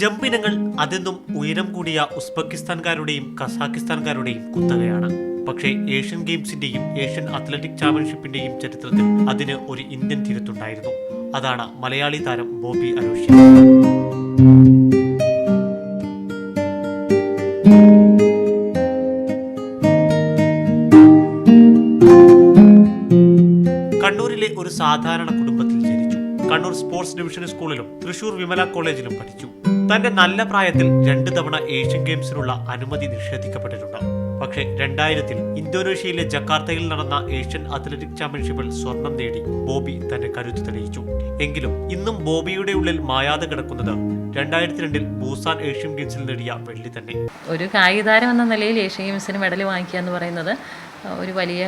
ജമ്പിനങ്ങൾ അതെന്നും ഉയരം കൂടിയ ഉസ്ബെക്കിസ്ഥാൻകാരുടെയും കസാക്കിസ്ഥാൻകാരുടെയും കുത്തകയാണ്. പക്ഷേ ഏഷ്യൻ ഗെയിംസിന്റെയും ഏഷ്യൻ അത്ലറ്റിക് ചാമ്പ്യൻഷിപ്പിന്റെയും ചരിത്രത്തിൽ അതിന് ഒരു ഇന്ത്യൻ തിരുത്തുണ്ടായിരുന്നു. അതാണ് മലയാളി താരം ബോബി അലോഷ്യ കണ്ണൂരിലെ ഒരു സാധാരണ കുടുംബത്തിൽ കണ്ണൂർ സ്പോർട്സ് ഡിവിഷൻ സ്കൂളിലും തൃശൂർ വിമല കോളേജിലും പഠിച്ചു. തന്റെ നല്ല പ്രായത്തിൽ രണ്ട് തവണ ഏഷ്യൻ ഗെയിംസിനുള്ള അനുമതി നിഷേധിക്കപ്പെട്ടിട്ടുണ്ട്. പക്ഷേ രണ്ടായിരത്തിൽ ഇന്തോനേഷ്യയിലെ ജക്കാർത്തയിൽ നടന്ന ഏഷ്യൻ അത്ലറ്റിക് ചാമ്പ്യൻഷിപ്പിൽ സ്വർണം നേടി ബോബി തന്റെ കരുത്ത് തെളിയിച്ചു. എങ്കിലും ഇന്നും ബോബിയുടെ ഉള്ളിൽ മായാതെ കിടക്കുന്നത് രണ്ടായിരത്തി രണ്ടിൽ ബൂസാൻ ഏഷ്യൻ ഗെയിംസിൽ നേടിയ വെള്ളി തന്നെ. ഒരു കായികതാരം എന്ന നിലയിൽ ഏഷ്യൻ ഗെയിംസിന് മെഡൽ വാങ്ങിക്കുക എന്ന് പറയുന്നത് ഒരു വലിയ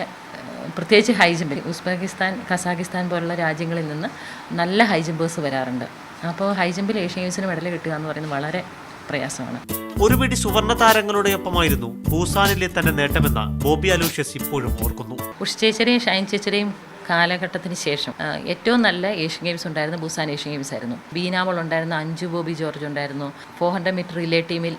പ്രത്യേകിച്ച് ഹൈ ജമ്പിൽ ഉസ്ബെക്കിസ്ഥാൻ കസാഖിസ്ഥാൻ പോലുള്ള രാജ്യങ്ങളിൽ നിന്ന് നല്ല ഹൈ ജമ്പേഴ്സ് വരാറുണ്ട്. അപ്പോൾ ഹൈ ജമ്പിൽ ഏഷ്യൻ ഗെയിംസിന് മെഡൽ കിട്ടുക എന്ന് പറയുന്നത് വളരെ പ്രയാസമാണ്. ഒരു പിടി സുവർണ താരങ്ങളുടെ ഒപ്പമായിരുന്നു ഭൂസാനിലെ തന്റെ നേട്ടമെന്ന ബോബി അലൂഷ്യസ് ഇപ്പോഴും ഓർക്കുന്നു. ഉഷ് ചേച്ചരെയും ഷൈൻ ചേച്ചരെയും കാലഘട്ടത്തിന് ശേഷം ഏറ്റവും നല്ല ഏഷ്യൻ ഗെയിംസ് ഉണ്ടായിരുന്നു ബുസാൻ ഏഷ്യൻ ഗെയിംസ് ആയിരുന്നു. ബീനാമോൾ ഉണ്ടായിരുന്നു അഞ്ജു ബോബി ജോർജ് ഉണ്ടായിരുന്നു. ഫോർ ഹൺഡ്രഡ് മീറ്റർ റിലേ ടീമിൽ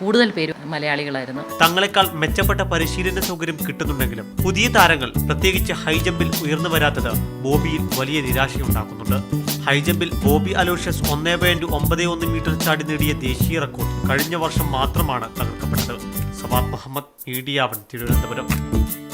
കൂടുതൽ പേരും മലയാളികളായിരുന്നു. തങ്ങളെക്കാൾ മെച്ചപ്പെട്ട പരിശീലന സൗകര്യം കിട്ടുന്നുണ്ടെങ്കിലും പുതിയ താരങ്ങൾ പ്രത്യേകിച്ച് ഹൈജമ്പിൽ ഉയർന്നു വരാത്തത് ബോബിയിൽ വലിയ നിരാശയുണ്ടാക്കുന്നുണ്ട്. ഹൈജമ്പിൽ ബോബി അലോഷ്യസ് ഒന്നേ പോയിന്റ് ഒമ്പത് ഒന്ന് മീറ്റർ ചാടി നേടിയ ദേശീയ റെക്കോർഡ് കഴിഞ്ഞ വർഷം മാത്രമാണ് തകർക്കപ്പെട്ടത്. സവാദ് മുഹമ്മദ് മീഡിയാവൻ തിരുവനന്തപുരം.